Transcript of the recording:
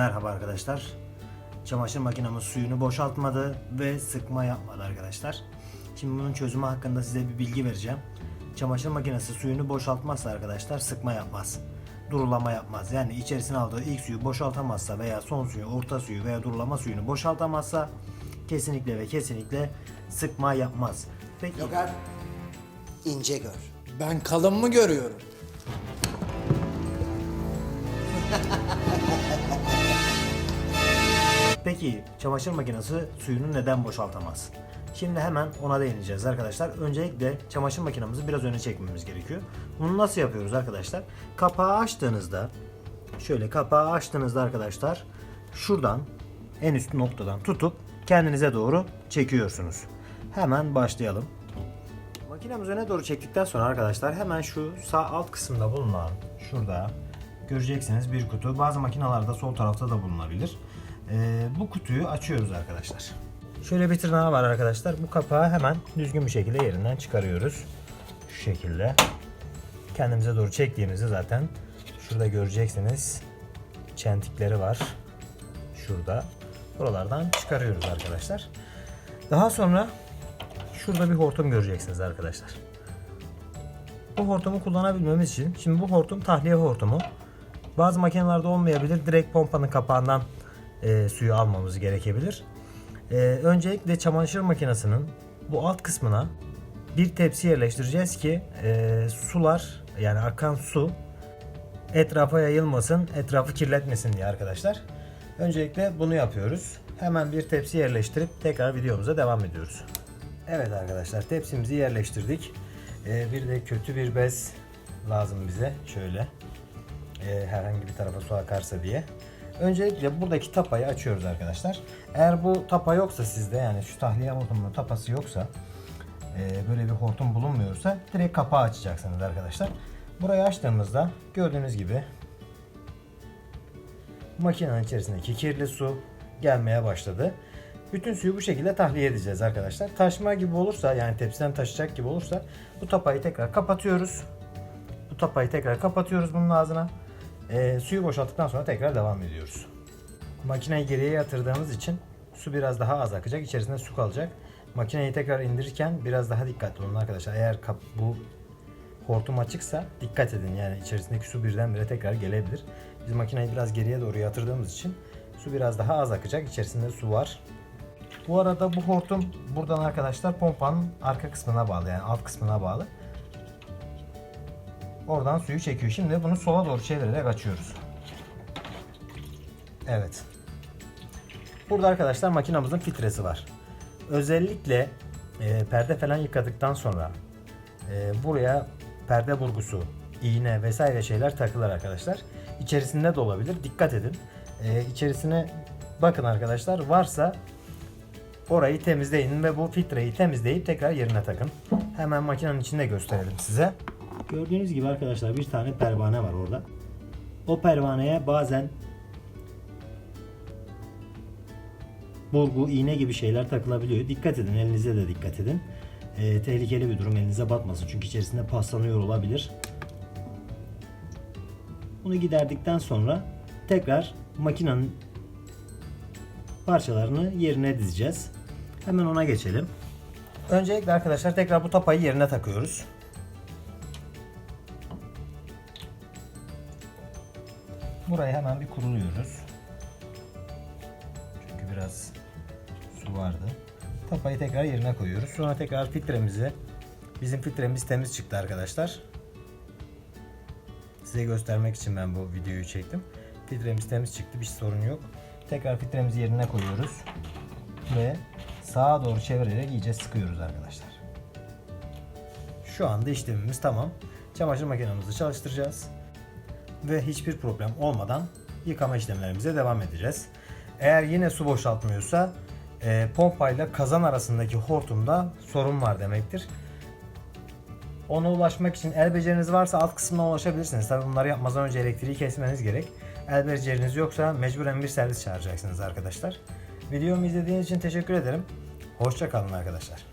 Merhaba arkadaşlar. Çamaşır makinamız suyunu boşaltmadı ve sıkma yapmadı arkadaşlar. Şimdi bunun çözümü hakkında size bir bilgi vereceğim. Çamaşır makinesi suyunu boşaltmazsa arkadaşlar sıkma yapmaz. Durulama yapmaz. Yani içerisine aldığı ilk suyu boşaltamazsa veya son suyu, orta suyu veya durulama suyunu boşaltamazsa kesinlikle ve kesinlikle sıkma yapmaz. Peki Logar, ince gör. Ben kalın mı görüyorum? Peki çamaşır makinesi suyunu neden boşaltamaz? Şimdi hemen ona değineceğiz arkadaşlar. Öncelikle çamaşır makinemizi biraz öne çekmemiz gerekiyor. Bunu nasıl yapıyoruz arkadaşlar? Kapağı açtığınızda şöyle kapağı açtığınızda arkadaşlar şuradan en üst noktadan tutup kendinize doğru çekiyorsunuz. Hemen başlayalım. Makinemizi öne doğru çektikten sonra arkadaşlar hemen şu sağ alt kısımda bulunan şurada göreceksiniz bir kutu. Bazı makinalarda sol tarafta da bulunabilir. Ee, bu kutuyu açıyoruz arkadaşlar. Şöyle bir tırnağı var arkadaşlar. Bu kapağı hemen düzgün bir şekilde yerinden çıkarıyoruz. Şu şekilde. Kendimize doğru çektiğimizde zaten şurada göreceksiniz çentikleri var. Şurada. Buralardan çıkarıyoruz arkadaşlar. Daha sonra şurada bir hortum göreceksiniz arkadaşlar. Bu hortumu kullanabilmemiz için şimdi bu hortum tahliye hortumu. Bazı makinelerde olmayabilir. Direkt pompanın kapağından e, suyu almamız gerekebilir. E, öncelikle çamaşır makinesinin bu alt kısmına bir tepsi yerleştireceğiz ki e, sular yani akan su etrafa yayılmasın, etrafı kirletmesin diye arkadaşlar. Öncelikle bunu yapıyoruz. Hemen bir tepsi yerleştirip tekrar videomuza devam ediyoruz. Evet arkadaşlar tepsimizi yerleştirdik. Ee, bir de kötü bir bez lazım bize. Şöyle ee, herhangi bir tarafa su akarsa diye. Öncelikle buradaki tapayı açıyoruz arkadaşlar. Eğer bu tapa yoksa sizde yani şu tahliye hortumunun tapası yoksa e, böyle bir hortum bulunmuyorsa direkt kapağı açacaksınız arkadaşlar. Burayı açtığımızda gördüğünüz gibi makinenin içerisindeki kirli su gelmeye başladı. Bütün suyu bu şekilde tahliye edeceğiz arkadaşlar. Taşma gibi olursa yani tepsiden taşacak gibi olursa bu tapayı tekrar kapatıyoruz. Bu tapayı tekrar kapatıyoruz bunun ağzına. Ee, suyu boşalttıktan sonra tekrar devam ediyoruz. Makineyi geriye yatırdığımız için su biraz daha az akacak. İçerisinde su kalacak. Makineyi tekrar indirirken biraz daha dikkatli olun arkadaşlar. Eğer kap, bu hortum açıksa dikkat edin. Yani içerisindeki su birdenbire tekrar gelebilir. Biz makineyi biraz geriye doğru yatırdığımız için su biraz daha az akacak. İçerisinde su var. Bu arada bu hortum buradan arkadaşlar pompanın arka kısmına bağlı yani alt kısmına bağlı. Oradan suyu çekiyor. Şimdi bunu sola doğru çevirerek açıyoruz. Evet. Burada arkadaşlar makinamızın filtresi var. Özellikle e, perde falan yıkadıktan sonra e, buraya perde burgusu, iğne vesaire şeyler takılır arkadaşlar. İçerisinde de olabilir. Dikkat edin. E, içerisine bakın arkadaşlar. Varsa orayı temizleyin ve bu filtreyi temizleyip tekrar yerine takın. Hemen makinenin içinde gösterelim size. Gördüğünüz gibi arkadaşlar bir tane pervane var orada. O pervaneye bazen burgu, iğne gibi şeyler takılabiliyor. Dikkat edin, elinize de dikkat edin. Ee, tehlikeli bir durum, elinize batmasın çünkü içerisinde paslanıyor olabilir. Bunu giderdikten sonra tekrar makinenin parçalarını yerine dizeceğiz. Hemen ona geçelim. Öncelikle arkadaşlar tekrar bu tapayı yerine takıyoruz. Burayı hemen bir kuruluyoruz. Çünkü biraz su vardı. Tapayı tekrar yerine koyuyoruz. Sonra tekrar filtremizi bizim filtremiz temiz çıktı arkadaşlar. Size göstermek için ben bu videoyu çektim. Filtremiz temiz çıktı. Bir sorun yok. Tekrar filtremizi yerine koyuyoruz. Ve sağa doğru çevirerek iyice sıkıyoruz arkadaşlar. Şu anda işlemimiz tamam. Çamaşır makinemizi çalıştıracağız. Ve hiçbir problem olmadan yıkama işlemlerimize devam edeceğiz. Eğer yine su boşaltmıyorsa e, pompayla kazan arasındaki hortumda sorun var demektir. Ona ulaşmak için el beceriniz varsa alt kısmına ulaşabilirsiniz. Tabi bunları yapmadan önce elektriği kesmeniz gerek. El beceriniz yoksa mecburen bir servis çağıracaksınız arkadaşlar. Videomu izlediğiniz için teşekkür ederim. Hoşça kalın arkadaşlar.